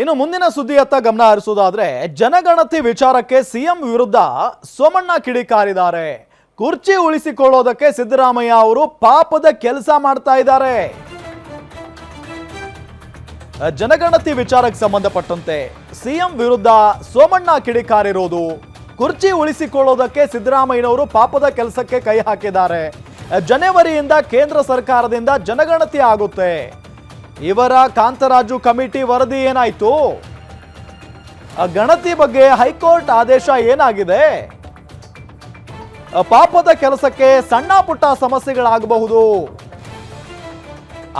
ಇನ್ನು ಮುಂದಿನ ಸುದ್ದಿಯತ್ತ ಗಮನ ಹರಿಸುವುದಾದ್ರೆ ಜನಗಣತಿ ವಿಚಾರಕ್ಕೆ ಸಿಎಂ ವಿರುದ್ಧ ಸೋಮಣ್ಣ ಕಿಡಿಕಾರಿದ್ದಾರೆ. ಕುರ್ಚಿ ಉಳಿಸಿಕೊಳ್ಳೋದಕ್ಕೆ ಸಿದ್ದರಾಮಯ್ಯ ಅವರು ಪಾಪದ ಕೆಲಸ ಮಾಡ್ತಾ ಇದ್ದಾರೆ. ಜನಗಣತಿ ವಿಚಾರಕ್ಕೆ ಸಂಬಂಧಪಟ್ಟಂತೆ ಸಿಎಂ ವಿರುದ್ಧ ಸೋಮಣ್ಣ ಕಿಡಿಕಾರಿರೋದು ಕುರ್ಚಿ ಉಳಿಸಿಕೊಳ್ಳೋದಕ್ಕೆ ಸಿದ್ದರಾಮಯ್ಯನವರು ಪಾಪದ ಕೆಲಸಕ್ಕೆ ಕೈ ಹಾಕಿದ್ದಾರೆ. ಜನವರಿಯಿಂದ ಕೇಂದ್ರ ಸರ್ಕಾರದಿಂದ ಜನಗಣತಿ ಆಗುತ್ತೆ. ಇವರ ಕಾಂತರಾಜು ಕಮಿಟಿ ವರದಿ ಏನಾಯ್ತು? ಗಣತಿ ಬಗ್ಗೆ ಹೈಕೋರ್ಟ್ ಆದೇಶ ಏನಾಗಿದೆ? ಪಾಪದ ಕೆಲಸಕ್ಕೆ ಸಣ್ಣ ಪುಟ್ಟ ಸಮಸ್ಯೆಗಳಾಗಬಹುದು.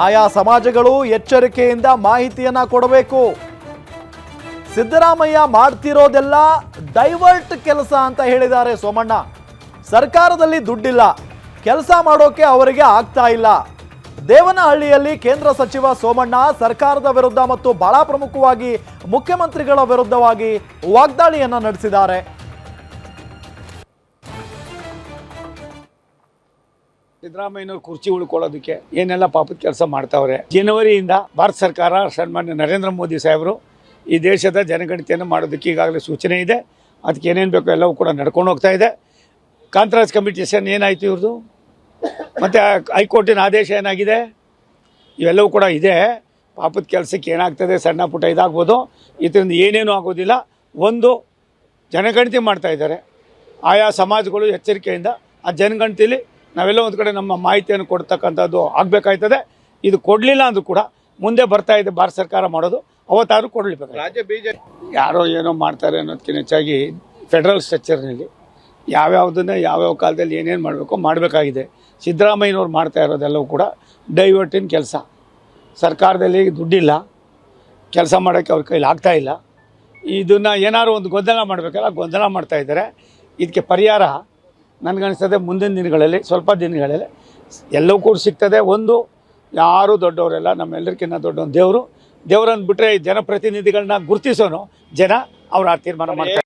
ಆಯಾ ಸಮಾಜಗಳು ಎಚ್ಚರಿಕೆಯಿಂದ ಮಾಹಿತಿಯನ್ನ ಕೊಡಬೇಕು. ಸಿದ್ದರಾಮಯ್ಯ ಮಾಡ್ತಿರೋದೆಲ್ಲ ಡೈವರ್ಟ್ ಕೆಲಸ ಅಂತ ಹೇಳಿದ್ದಾರೆ ಸೋಮಣ್ಣ. ಸರ್ಕಾರದಲ್ಲಿ ದುಡ್ಡಿಲ್ಲ. ಕೆಲಸ ಮಾಡೋಕೆ ಅವರಿಗೆ ಆಗ್ತಾ ಇಲ್ಲ. ದೇವನಹಳ್ಳಿಯಲ್ಲಿ ಕೇಂದ್ರ ಸಚಿವ ಸೋಮಣ್ಣ, ಸರ್ಕಾರದ ವಿರುದ್ಧ ಮತ್ತು ಬಹಳ ಪ್ರಮುಖವಾಗಿ ಮುಖ್ಯಮಂತ್ರಿಗಳ ವಿರುದ್ಧವಾಗಿ ವಾಗ್ದಾಳಿಯನ್ನು ನಡೆಸಿದ್ದಾರೆ. ಸಿದ್ದರಾಮಯ್ಯನವರು ಕುರ್ಚಿ ಉಳ್ಕೊಳ್ಳೋದಕ್ಕೆ ಏನೆಲ್ಲ ಪಾಪದ ಕೆಲಸ ಮಾಡ್ತಾವ್ರೆ? ಜನವರಿಯಿಂದ ಭಾರತ ಸರ್ಕಾರ ಸನ್ಮಾನ್ಯ ನರೇಂದ್ರ ಮೋದಿ ಸಾಹೇಬರು ಈ ದೇಶದ ಜನಗಣತಿಯನ್ನು ಮಾಡೋದಕ್ಕೆ ಈಗಾಗಲೇ ಸೂಚನೆ ಇದೆ. ಅದಕ್ಕೆ ಏನೇನು ಬೇಕೋ ಎಲ್ಲವೂ ಕೂಡ ನಡ್ಕೊಂಡು ಹೋಗ್ತಾ ಇದೆ. ಕಾಂತರಾಜ್ ಕಮಿಟಿ ಸೆಷನ್ ಏನಾಯಿತು ಇವ್ರದ್ದು ಮತ್ತು ಹೈಕೋರ್ಟಿನ ಆದೇಶ ಏನಾಗಿದೆ? ಇವೆಲ್ಲವೂ ಕೂಡ ಇದೆ. ಪಾಪದ ಕೆಲಸಕ್ಕೆ ಏನಾಗ್ತದೆ? ಸಣ್ಣ ಪುಟ್ಟ ಇದಾಗ್ಬೋದು. ಇದರಿಂದ ಏನೇನೂ ಆಗೋದಿಲ್ಲ. ಒಂದು ಜನಗಣತಿ ಮಾಡ್ತಾ ಇದ್ದಾರೆ. ಆಯಾ ಸಮಾಜಗಳು ಎಚ್ಚರಿಕೆಯಿಂದ ಆ ಜನಗಣತಿಲಿ ನಾವೆಲ್ಲ ಒಂದು ಕಡೆ ನಮ್ಮ ಮಾಹಿತಿಯನ್ನು ಕೊಡ್ತಕ್ಕಂಥದ್ದು ಆಗಬೇಕಾಯ್ತದೆ. ಇದು ಕೊಡಲಿಲ್ಲ ಅಂದರೂ ಕೂಡ ಮುಂದೆ ಬರ್ತಾ ಇದೆ ಭಾರತ ಸರ್ಕಾರ ಮಾಡೋದು. ಅವತ್ತಾದರೂ ಕೊಡಲಿಬೇಕು ರಾಜ್ಯ ಬಿಜೆಪಿ ಯಾರೋ ಏನೋ ಮಾಡ್ತಾರೆ ಅನ್ನೋದಕ್ಕಿಂತ ಹೆಚ್ಚಾಗಿ ಫೆಡರಲ್ ಸ್ಟ್ರಕ್ಚರ್ನಲ್ಲಿ ಯಾವ್ಯಾವುದನ್ನ ಯಾವ್ಯಾವ ಕಾಲದಲ್ಲಿ ಏನೇನು ಮಾಡಬೇಕು ಮಾಡಬೇಕಾಗಿದೆ. ಸಿದ್ದರಾಮಯ್ಯನವ್ರು ಮಾಡ್ತಾ ಇರೋದೆಲ್ಲವೂ ಕೂಡ ಡೈವರ್ಟಿನ ಕೆಲಸ. ಸರ್ಕಾರದಲ್ಲಿ ದುಡ್ಡಿಲ್ಲ. ಕೆಲಸ ಮಾಡೋಕ್ಕೆ ಅವ್ರ ಕೈಲಿ ಆಗ್ತಾಯಿಲ್ಲ ಇದನ್ನು ಏನಾದ್ರು ಒಂದು ಗೊಂದಲ ಮಾಡಬೇಕಲ್ಲ, ಗೊಂದಲ ಮಾಡ್ತಾ ಇದ್ದಾರೆ. ಇದಕ್ಕೆ ಪರಿಹಾರ ನನಗನ್ನಿಸ್ತದೆ ಮುಂದಿನ ದಿನಗಳಲ್ಲಿ, ಸ್ವಲ್ಪ ದಿನಗಳಲ್ಲಿ ಎಲ್ಲವೂ ಕೂಡ ಸಿಗ್ತದೆ. ಒಂದು, ಯಾರು ದೊಡ್ಡವರೆಲ್ಲ ನಮ್ಮೆಲ್ಲರಿಗಿನ್ನ ದೊಡ್ಡ ದೇವರು. ದೇವರನ್ನು ಬಿಟ್ಟರೆ ಜನಪ್ರತಿನಿಧಿಗಳನ್ನ ಗುರುತಿಸೋನು ಜನ ಅವ್ರು ಆ ತೀರ್ಮಾನ ಮಾಡ್ತಾರೆ